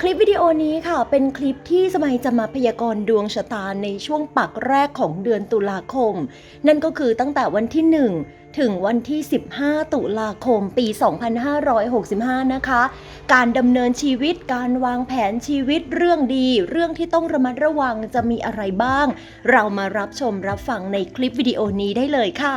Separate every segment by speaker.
Speaker 1: คลิปวิดีโอนี้ค่ะ เป็นคลิปที่สมัยจะมาพยากรณ์ดวงชะตาในช่วงปักแรกของเดือนตุลาคม นั่นก็คือตั้งแต่วันที่ 1 ถึงวันที่ 15 ตุลาคมปี 2565 นะคะ การดำเนินชีวิตการวางแผนชีวิตเรื่องดี เรื่องที่ต้องระมัดระวังจะมีอะไรบ้าง เรามารับชมรับฟังในคลิปวิดีโอนี้ได้เลยค่ะ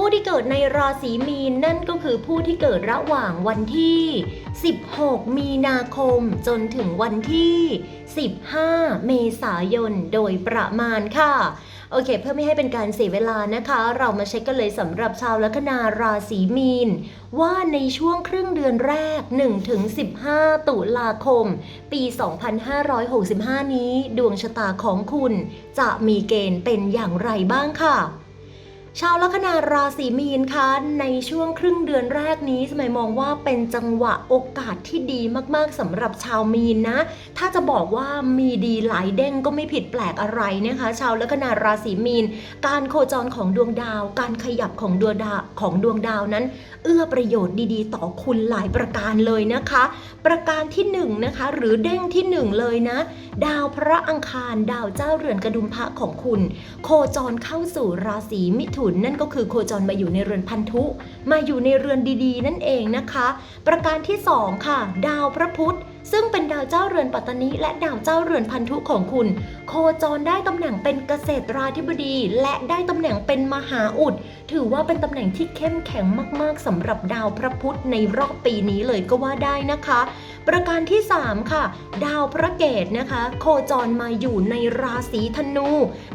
Speaker 1: ผู้ที่เกิดในราศีมีนนั่นก็คือผู้ที่เกิดระหว่างวันที่ 16 มีนาคม จนถึงวันที่ 15 เมษายนโดยประมาณค่ะโอเค เพื่อไม่ให้เป็นการเสียเวลานะคะ เรามาเช็คกันเลยสำหรับชาวลัคนาราศีมีน ว่าในช่วงครึ่งเดือนแรก 1-15 ตุลาคม ปี 2565 นี้ ดวงชะตาของคุณจะมีเกณฑ์เป็นอย่างไรบ้างค่ะ ชาวลัคนาราศีมีนคะในช่วงครึ่งเดือนแรกนี้สมัยมองว่าเป็นจังหวะโอกาสที่ดีมากๆสำหรับชาวมีนนะ ถ้าจะบอกว่ามีดีหลายเด้งก็ไม่ผิดแปลกอะไรนะคะ ชาวลัคนาราศีมีน การโคจรของดวงดาว การขยับของดวงดาวของดวงดาวนั้น เอื้อประโยชน์ดีๆ ต่อคุณหลายประการเลยนะคะ ประการที่หนึ่งนะคะ หรือเด้งที่หนึ่งเลยนะ ดาวพระอังคารดาวเจ้าเรือนกระดุมพระของคุณ โคจรเข้าสู่ราศีมิถุน นั่นก็คือโคจรมาอยู่ในเรือนพันธุ มาอยู่ในเรือนดีๆ นั่นเองนะคะ ประการที่สองค่ะ ดาวพระพุธ ซึ่งเป็นดาวเจ้าเรือนปัตตานีและดาวเจ้าเรือนพันธุของคุณ โคจรได้ตำแหน่งเป็นเกษตราธิบดี และได้ตำแหน่งเป็นมหาอุด ถือว่าเป็นตำแหน่งที่เข้มแข็งมาก ๆสำหรับดาวพระพุธในรอบปีนี้เลยก็ว่าได้นะคะ ประการที่ 3 ค่ะ ดาวพระเกตนะคะ โคจรมาอยู่ในราศีธนู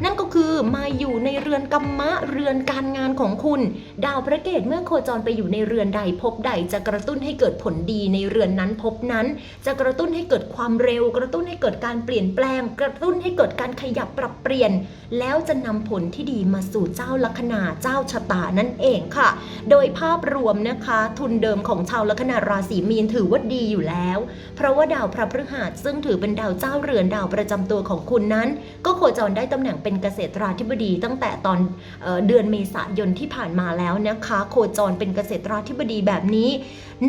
Speaker 1: นั่นก็คือมาอยู่ในเรือนกัมมะเรือนการงานของคุณ ดาวพระเกตเมื่อโคจรไปอยู่ในเรือนใดภพใดจะกระตุ้นให้เกิดผลดีในเรือนนั้นภพนั้นจะกระตุ้นให้เกิดความเร็ว กระตุ้นให้เกิดการเปลี่ยนแปลง กระตุ้นให้เกิดการขยับปรับเปลี่ยน แล้วจะนำผลที่ดีมาสู่เจ้าลัคนาเจ้าชะตานั่นเองค่ะ โดยภาพรวมนะคะ ทุนเดิมของชาวลัคนาราศีมีนถือว่าดีอยู่แล้ว เพราะว่าดาวพระพฤหัสซึ่งถือเป็นดาวเจ้าเรือนดาวประจำตัวของคุณนั้น ก็โคจรได้ตำแหน่งเป็นเกษตราธิบดี ตั้งแต่ตอนเออเดือนเมษายนที่ผ่านมาแล้วนะคะ โคจรเป็นเกษตราธิบดีแบบนี้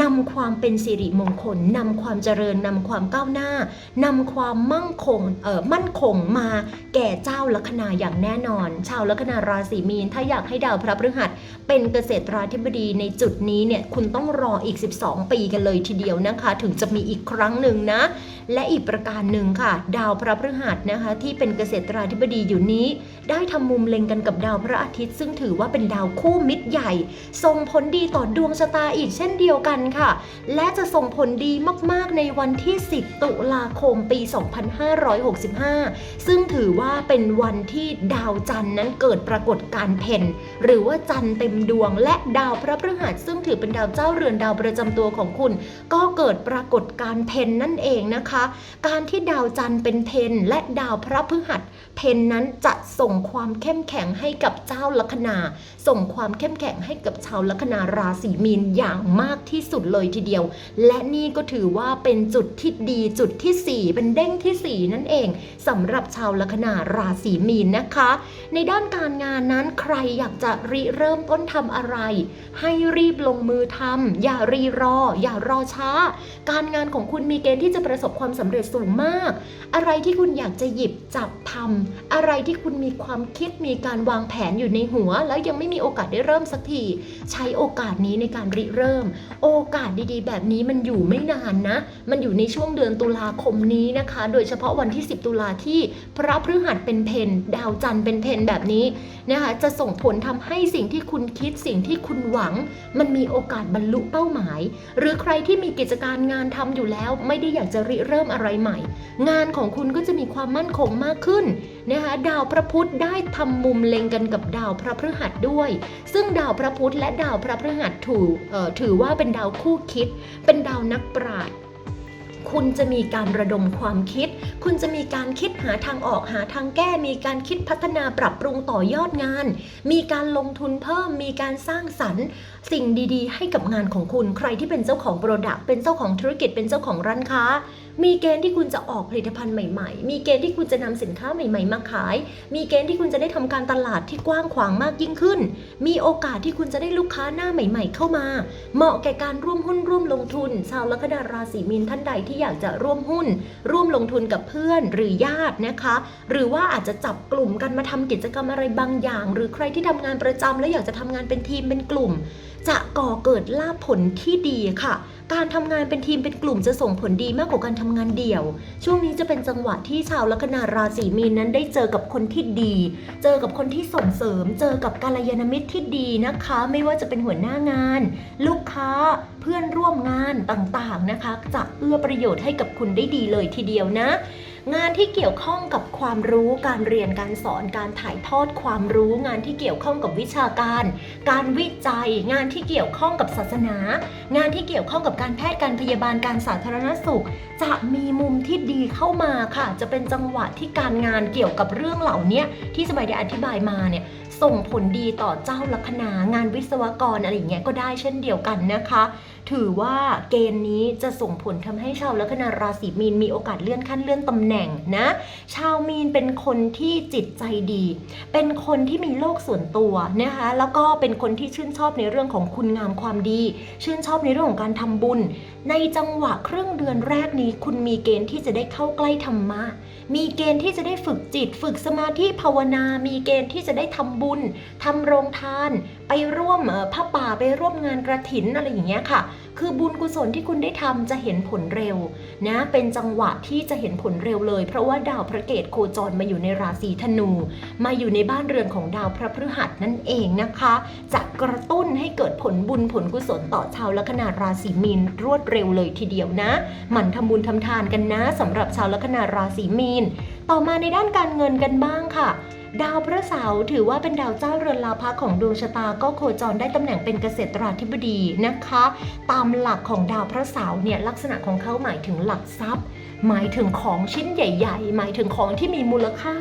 Speaker 1: นำความเป็นสิริมงคลนำความเจริญนำความก้าวหน้านำความมั่งคงเอ่อมั่นคงมาแก่เจ้าลัคนาอย่างแน่นอน ชาวลัคนาราศีมีน ถ้าอยากให้ดาวพระพฤหัส เป็นเกษตราธิบดีในจุดนี้เนี่ยคุณต้องรออีก 12 ปีกันเลยทีเดียวนะคะ ถึงจะมีอีกครั้งหนึ่งนะ และอีกประการหนึ่งค่ะ ดาวพระพฤหัสนะคะ ที่เป็นเกษตราธิบดีอยู่นี้ ได้ทำมุมเล็งกันกับดาวพระอาทิตย์ ซึ่งถือว่าเป็นดาวคู่มิตรใหญ่ ส่งผลดีต่อดวงชะตาอีกเช่นเดียวกันค่ะ และจะส่งผลดีมากๆในวันที่ 10 ตุลาคมปี 2565 ซึ่งถือว่าเป็นวันที่ดาวจันทร์นั้นเกิดปรากฏการเพนหรือว่าจันทร์เต็มดวง และดาวพระพฤหัสซึ่งถือเป็นดาวเจ้าเรือนดาวประจำตัวของคุณ ก็เกิดปรากฏการเพนนั่นเองนะคะการที่ดาวจันทร์เป็นเพนและดาวพระพฤหัสเพนนั้นจะส่งความเข้มแข็งให้กับเจ้าลัคนา ส่งความเข้มแข็งให้กับชาวลัคนาราศีมีนอย่างมากที่สุดเลยทีเดียว และนี่ก็ถือว่าเป็นจุดที่ดีจุดที่ 4 เป็นเด้งที่ 4 นั่นเองสำหรับชาวลัคนาราศีมีนนะคะ ในด้านการงานนั้นใครอยากจะริเริ่มต้นทำอะไร ให้รีบลงมือทำอย่ารีรอ อย่ารอช้า การงานของคุณมีเกณฑ์ที่จะประสบความความสำเร็จสูงมาก อะไรที่คุณอยากจะหยิบจับทำอะไรที่คุณมีความคิดมีการวางแผนอยู่ในหัว แล้วยังไม่มีโอกาสได้เริ่มสักที ใช้โอกาสนี้ในการริเริ่ม โอกาสดีๆ แบบนี้มันอยู่ไม่นานนะ มันอยู่ในช่วงเดือนตุลาคมนี้นะคะ โดยเฉพาะวันที่ 10 ตุลาที่พระพฤหัสเป็นเพนดาวจันทร์เป็นเพนแบบนี้นะคะจะส่งผลทำให้สิ่งที่คุณคิดสิ่งที่คุณหวัง มันมีโอกาสบรรลุเป้าหมาย หรือใครที่มีกิจการงานทำอยู่แล้วไม่ได้อยากจะริเริ่มริ่มอะไรใหม่ งานของคุณก็จะมีความมั่นคงมากขึ้นนะคะดาวพระพุธได้ทำมุมเล็งกันกับดาวพระพฤหัสด้วย ซึ่งดาวพระพุธและดาวพระพฤหัสถูกถือว่าเป็นดาวคู่คิด เป็นดาวนักปราชญ์คุณจะมีการระดมความคิด คุณจะมีการคิดหาทางออกหาทางแก้ มีการคิดพัฒนาปรับปรุงต่อยอดงาน มีการลงทุนเพิ่ม มีการสร้างสรรค์ สิ่งดีๆ ให้กับงานของคุณใครที่เป็นเจ้าของโปรดักต์เป็นเจ้าของธุรกิจเป็นเจ้าของร้านค้า มีเกณฑ์ที่คุณจะออกผลิตภัณฑ์ใหม่ๆ มีเกณฑ์ที่คุณจะนำสินค้าใหม่ ๆ มาขาย มีเกณฑ์ที่คุณจะได้ทำการตลาดที่กว้างขวางมากยิ่งขึ้น มีโอกาสที่คุณจะได้ลูกค้าหน้าใหม่ ๆ เข้ามา เหมาะแก่การร่วมหุ้นร่วมลงทุน ชาวลัคนาราศีมีนท่านใดที่อยากจะร่วมหุ้น ร่วมลงทุนกับเพื่อนหรือญาตินะคะ หรือว่าอาจจะจับกลุ่มกันมาทำกิจกรรมอะไรบางอย่าง หรือใครที่ทำงานประจำแล้วอยากจะทำงานเป็นทีมเป็นกลุ่ม จะก่อเกิดลาภผลที่ดีค่ะ การทำงานเป็นทีมเป็นกลุ่มจะส่งผลดีมากกว่าการทำงานเดี่ยว ช่วงนี้จะเป็นจังหวะที่ชาวลัคนาราศีมีนนั้นได้เจอกับคนที่ดี เจอกับคนที่ส่งเสริม เจอกับกาลยานมิตรที่ดีนะคะ ไม่ว่าจะเป็นหัวหน้างาน ลูกค้าเพื่อนร่วมงานต่างๆนะคะ จะเอื้อประโยชน์ให้กับคุณได้ดีเลยทีเดียวนะ งานที่เกี่ยวข้องกับความรู้การเรียนการสอนการถ่ายทอดความรู้ งานที่เกี่ยวข้องกับวิชาการ การวิจัย งานที่เกี่ยวข้องกับศาสนา งานที่เกี่ยวข้องกับการแพทย์การพยาบาลการสาธารณสุข จะมีมุมที่ดีเข้ามาค่ะ จะเป็นจังหวะที่การงานเกี่ยวกับเรื่องเหล่านี้ที่สบายได้อธิบายมาเนี่ยส่งผลดีต่อเจ้าลัคนางานวิศวกรอะไรอย่างเงี้ยก็ได้เช่นเดียวกันนะคะ ถือว่าเกณฑ์นี้จะส่งผลทำให้ชาวลัคนาราศีมีนมีโอกาสเลื่อนขั้นเลื่อนตำแหน่งนะ ชาวมีนเป็นคนที่จิตใจดี เป็นคนที่มีโลกส่วนตัวนะคะ แล้วก็เป็นคนที่ชื่นชอบในเรื่องของคุณงามความดี ชื่นชอบในเรื่องของการทำบุญ ในจังหวะครึ่งเดือนแรกนี้ คุณมีเกณฑ์ที่จะได้เข้าใกล้ธรรมะ มีเกณฑ์ที่จะได้ฝึกจิต ฝึกสมาธิภาวนา มีเกณฑ์ที่จะได้ทำบุญทำโรงทาน ไปร่วมผ้าป่าไปร่วมงานกระถินอะไรอย่างเงี้ยค่ะ คือบุญกุศลที่คุณได้ทำจะเห็นผลเร็วนะเป็นจังหวะที่จะเห็นผลเร็วเลย เพราะว่าดาวพระเกตโคจรมาอยู่ในราศีธนู มาอยู่ในบ้านเรือนของดาวพระพฤหัสนั่นเองนะคะ จะกระตุ้นให้เกิดผลบุญผลกุศลต่อชาวลัคนาราศีมีนรวดเร็วเลยทีเดียวนะ หมั่นทำบุญทำทานกันนะสำหรับชาวลัคนาราศีมีน ต่อมาในด้านการเงินกันบ้างค่ะ ดาวพระเสาร์ถือว่าเป็นดาวเจ้าเรือนลาภะของดวงชะตาก็โคจรได้ตำแหน่งเป็นเกษตราธิบดีนะคะ ตามหลักของดาวพระเสาร์เนี่ยลักษณะของเขาหมายถึงหลักทรัพย์ หมายถึงของชิ้นใหญ่ ๆ หมายถึงของที่มีมูลค่า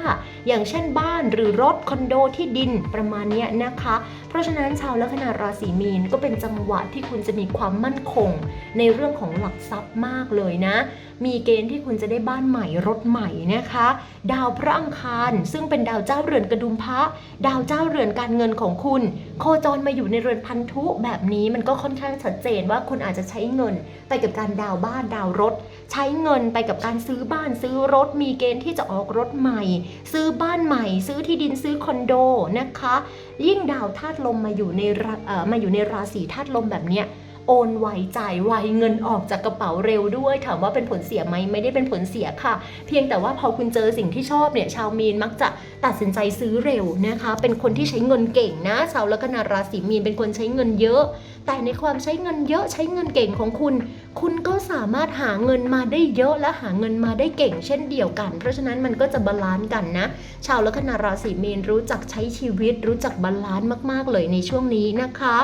Speaker 1: อย่างเช่นบ้านหรือรถคอนโดที่ดินประมาณนี้นะคะ ราะฉะนั้นชาวลัคนาราศีมีนก็เป็นจังหวะที่คุณจะมีความมั่นคง ในเรื่องของหลักทรัพย์มากเลยนะ มีเกณฑ์ที่คุณจะได้บ้านใหม่รถใหม่นะคะ ดาวพระอังคารซึ่งเป็นดาวเจ้าเรือนกระดุมพระ ดาวเจ้าเรือนการเงินของคุณ โคจรมาอยู่ในเรือนพันธุแบบนี้มันก็ค่อนข้างชัดเจนว่าคุณอาจจะใช้เงินไปกับการดาวบ้านดาวรถ ใช้เงินไปกับการซื้อบ้านซื้อรถมีเกณฑ์ที่จะออกรถใหม่ ซื้อบ้านใหม่ ซื้อที่ดินซื้อคอนโดนะคะยิ่งดาวธาตุลมมาอยู่ในมาอยู่ในราศีธาตุลมแบบเนี้ย โอนไวจ่ายไวเงินออกจากกระเป๋าเร็วด้วย ถามว่าเป็นผลเสียไหมไม่ได้เป็นผลเสียค่ะ เพียงแต่ว่าพอคุณเจอสิ่งที่ชอบเนี่ยชาวมีนมักจะตัดสินใจซื้อเร็วนะคะ เป็นคนที่ใช้เงินเก่งนะชาวลัคนาราศีมีนเป็นคนใช้เงินเยอะ แต่ในความใช้เงินเยอะใช้เงินเก่งของคุณ คุณก็สามารถหาเงินมาได้เยอะและหาเงินมาได้เก่ง เช่นเดียวกัน เพราะฉะนั้นมันก็จะบาลานซ์กันนะ ชาวลัคนาราศีมีนรู้จักใช้ชีวิต รู้จักบาลานซ์มาก ๆ เลยในช่วงนี้นะคะ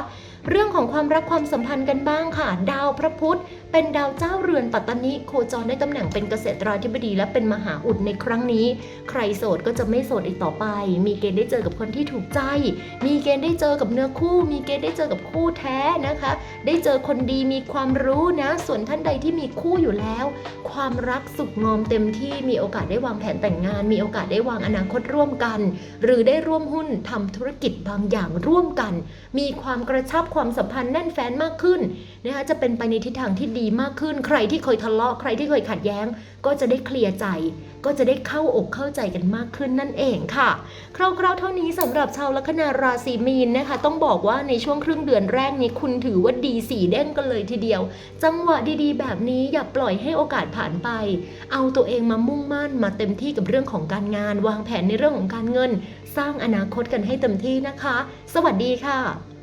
Speaker 1: เรื่องของความรักความสัมพันธ์กันบ้างค่ะ ดาวพระพุธเป็นดาวเจ้าเรือนปัตตานิโคจรได้ตำแหน่งเป็นเกษตราธิบดีและเป็นมหาอุดในครั้งนี้ ใครโสดก็จะไม่โสดอีกต่อไป มีเกณฑ์ได้เจอกับคนที่ถูกใจ มีเกณฑ์ได้เจอกับเนื้อคู่ มีเกณฑ์ได้เจอกับคู่แท้นะคะ ได้เจอคนดีมีความรู้นะ ส่วนท่านใดที่มีคู่อยู่แล้ว ความรักสุขงอมเต็มที่มีโอกาสได้วางแผนแต่งงาน มีโอกาสได้วางอนาคตร่วมกัน หรือได้ร่วมหุ้นทำธุรกิจบางอย่างร่วมกัน มีความกระชับความสัมพันธ์แน่นแฟ้นมากขึ้นนะคะจะเป็นไปในทิศทางที่ดีมากขึ้น ใครที่เคยทะเลาะใครที่เคยขัดแย้ง ก็จะได้เคลียร์ใจ ก็จะได้เข้าอกเข้าใจกันมากขึ้นนั่นเองค่ะคร่าวๆเท่านี้สำหรับชาวลัคนาราศีมีนนะคะ ต้องบอกว่าในช่วงครึ่งเดือนแรกนี้คุณถือว่าดีสีเด้งกันเลยทีเดียว จังหวะดีๆ แบบนี้อย่าปล่อยให้โอกาสผ่านไป เอาตัวเองมามุ่งมั่นมาเต็มที่กับเรื่องของการงาน วางแผนในเรื่องของการเงิน สร้างอนาคตกันให้เต็มที่นะคะ สวัสดีค่ะ